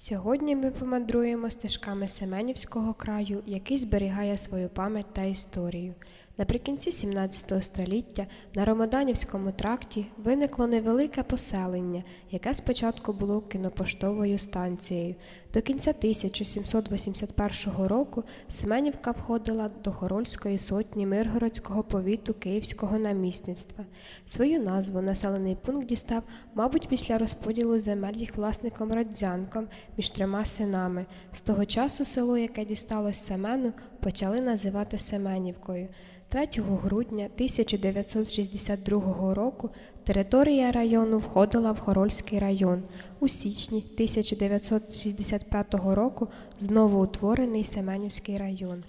Сьогодні ми помандруємо стежками Семенівського краю, який зберігає свою пам'ять та історію. Наприкінці 17 століття на Ромоданівському тракті виникло невелике поселення, яке спочатку було кінопоштовою станцією. До кінця 1781 року Семенівка входила до Хорольської сотні Миргородського повіту Київського намісництва. Свою назву населений пункт дістав, мабуть, після розподілу земель їх власником Родзянком між трьома синами. З того часу село, яке дісталось Семену, почали називати Семенівкою. 3 грудня 1962 року територія району входила в Хорольський район. У січні 1965 року знову утворений Семенівський район.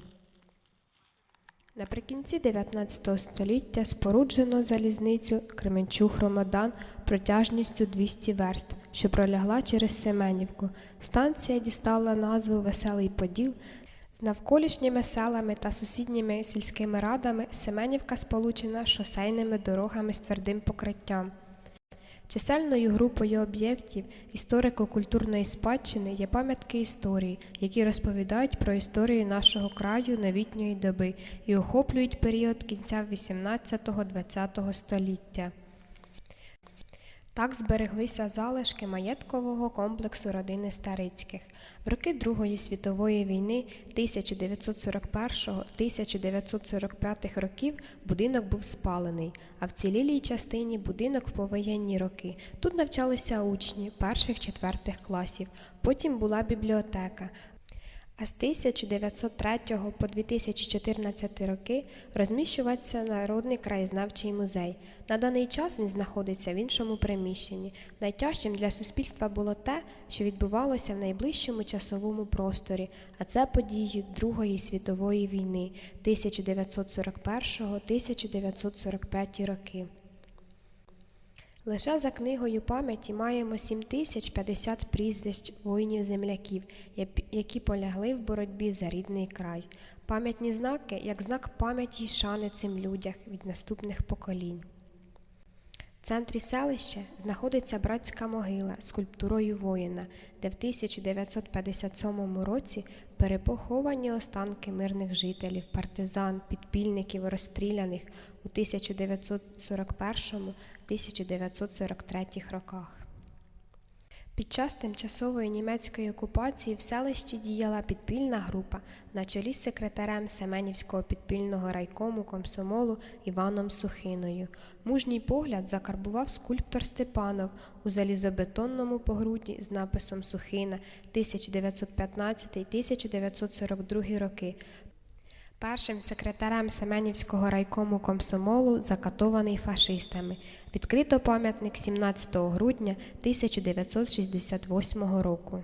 Наприкінці 19 століття споруджено залізницю Кременчуг-Ромодан протяжністю 200 верст, що пролягла через Семенівку. Станція дістала назву Веселий Поділ. З навколишніми селами та сусідніми сільськими радами Семенівка сполучена шосейними дорогами з твердим покриттям. Чисельною групою об'єктів історико-культурної спадщини є пам'ятки історії, які розповідають про історію нашого краю новітньої доби і охоплюють період кінця 18-20 століття. Так збереглися залишки маєткового комплексу родини Старицьких. В роки Другої світової війни 1941-1945 років будинок був спалений, а в цілілій частині будинок в повоєнні роки. Тут навчалися учні перших-четвертих класів. Потім була бібліотека. А з 1903 по 2014 роки розміщувався Народний краєзнавчий музей. На даний час він знаходиться в іншому приміщенні. Найтяжчим для суспільства було те, що відбувалося в найближчому часовому просторі, а це події Другої світової війни 1941-1945 роки. Лише за книгою пам'яті маємо 7050 прізвищ воїнів-земляків, які полягли в боротьбі за рідний край. Пам'ятні знаки як знак пам'яті й шани цим людях від наступних поколінь. В центрі селища знаходиться братська могила з скульптурою воїна, де в 1957 році перепоховані останки мирних жителів, партизан, підпільників, розстріляних у 1941-1943 роках. Під час тимчасової німецької окупації в селищі діяла підпільна група на чолі з секретарем Семенівського підпільного райкому комсомолу Іваном Сухиною. Мужній погляд закарбував скульптор Степанов у залізобетонному погруді з написом Сухина 1915-1942 роки. Першим секретарем Семенівського райкому комсомолу закатований фашистами. Відкрито пам'ятник 17 грудня 1968 року.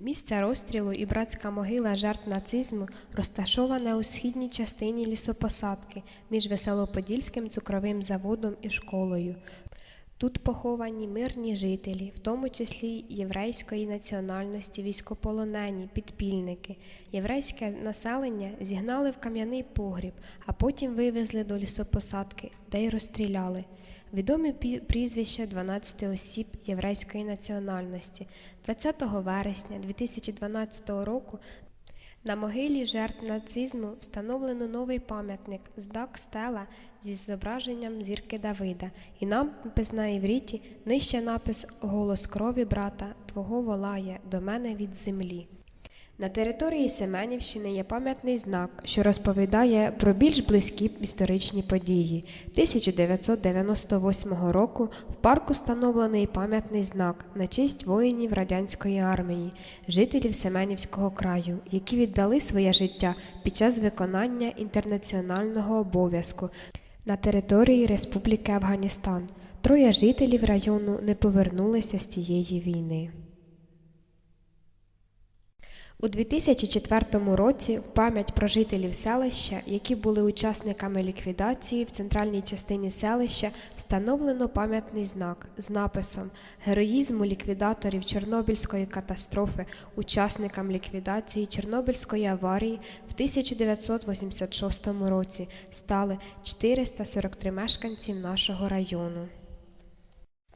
Місце розстрілу і братська могила жертв нацизму розташоване у східній частині лісопосадки між Веселоподільським цукровим заводом і школою. Тут поховані мирні жителі, в тому числі єврейської національності, військополонені, підпільники. Єврейське населення зігнали в кам'яний погріб, а потім вивезли до лісопосадки, де й розстріляли. Відомі прізвища 12 осіб єврейської національності. 20 вересня 2012 року на могилі жертв нацизму встановлено новий пам'ятник з дак стела зі зображенням зірки Давида, і напис на івріті нижче напис Голос крові брата Твого волає до мене від землі. На території Семенівщини є пам'ятний знак, що розповідає про більш близькі історичні події. 1998 року в парку встановлений пам'ятний знак на честь воїнів радянської армії, жителів Семенівського краю, які віддали своє життя під час виконання інтернаціонального обов'язку на території Республіки Афганістан. Троє жителів району не повернулися з цієї війни. У 2004 році в пам'ять про жителів селища, які були учасниками ліквідації в центральній частині селища, встановлено пам'ятний знак з написом Героїзму ліквідаторів Чорнобильської катастрофи, учасникам ліквідації Чорнобильської аварії в 1986 році стали 443 мешканців нашого району.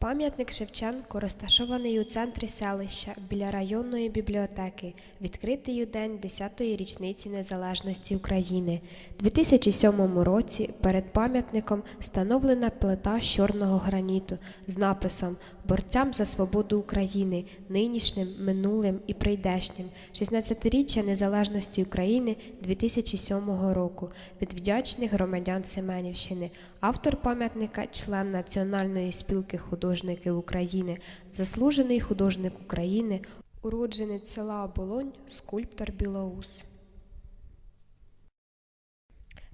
Пам'ятник Шевченку розташований у центрі селища біля районної бібліотеки, відкритий у день 10-ї річниці незалежності України. У 2007 році перед пам'ятником встановлена плита з чорного граніту з написом Борцям за свободу України нинішнім, минулим і прийдешнім 16-річчя незалежності України 2007 року від вдячних громадян Семенівщини. Автор пам'ятника, член Національної спілки художників України, заслужений художник України, уродженець села Оболонь, скульптор Білоус.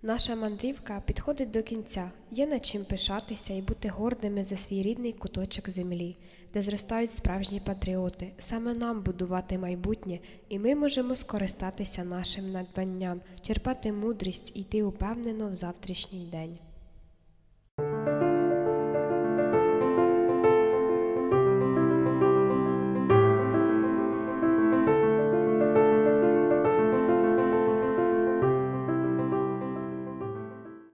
Наша мандрівка підходить до кінця. Є над чим пишатися і бути гордими за свій рідний куточок землі, де зростають справжні патріоти. Саме нам будувати майбутнє, і ми можемо скористатися нашим надбанням, черпати мудрість і йти упевнено в завтрашній день.